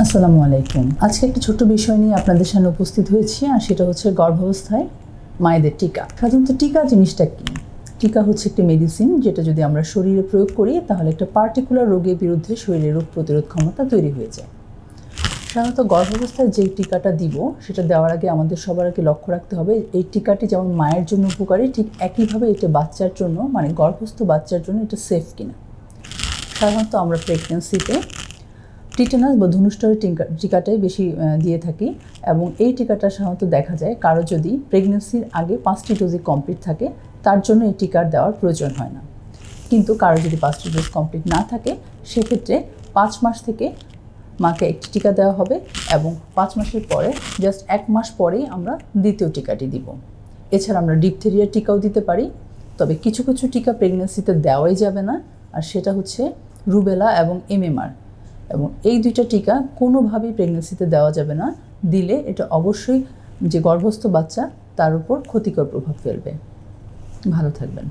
আসসালামু আলাইকুম। আজকে একটা ছোট্ট বিষয় নিয়ে আপনাদের সামনে উপস্থিত হয়েছি, আর সেটা হচ্ছে গর্ভাবস্থায় মায়েদের টিকা। সাধারণত টিকা জিনিসটা কি? টিকা হচ্ছে একটি মেডিসিন যেটা যদি আমরা শরীরে প্রয়োগ করি, তাহলে একটা পার্টিকুলার রোগের বিরুদ্ধে শরীরে রোগ প্রতিরোধ ক্ষমতা তৈরি হয়ে যায়। সাধারণত গর্ভাবস্থায় যে টিকাটা দিব, সেটা দেওয়ার আগে আমাদের সবার আগে লক্ষ্য রাখতে হবে, এই টিকাটি যেমন মায়ের জন্য উপকারী, ঠিক একইভাবে এটা বাচ্চার জন্য মানে গর্ভস্থ বাচ্চার জন্য এটা সেফ কিনা। সাধারণত আমরা প্রেগনেন্সিতে টিটেনাস বা ধনুষ্টরের টিকা, টিকাটাই বেশি দিয়ে থাকি এবং এই টিকাটা সাধারণত দেখা যায় কারও যদি প্রেগনেন্সির আগে পাঁচটি ডোজই কমপ্লিট থাকে, তার জন্য এই টিকার দেওয়ার প্রয়োজন হয় না। কিন্তু কারও যদি পাঁচটি ডোজ কমপ্লিট না থাকে, সেক্ষেত্রে পাঁচ মাস থেকে মাকে একটি টিকা দেওয়া হবে এবং পাঁচ মাসের পরে জাস্ট এক মাস পরেই আমরা দ্বিতীয় টিকাটি দিব। এছাড়া আমরা ডিপথেরিয়ার টিকাও দিতে পারি, তবে কিছু কিছু টিকা প্রেগনেন্সিতে দেওয়াই যাবে না, আর সেটা হচ্ছে রুবেলা এবং এমএমআর এবং এই দুইটা টিকা কোনোভাবেই প্রেগনেন্সিতে দেওয়া যাবে না। দিলে এটা অবশ্যই যে গর্ভস্থ বাচ্চা, তার উপর ক্ষতিকর প্রভাব ফেলবে। ভালো থাকবেন।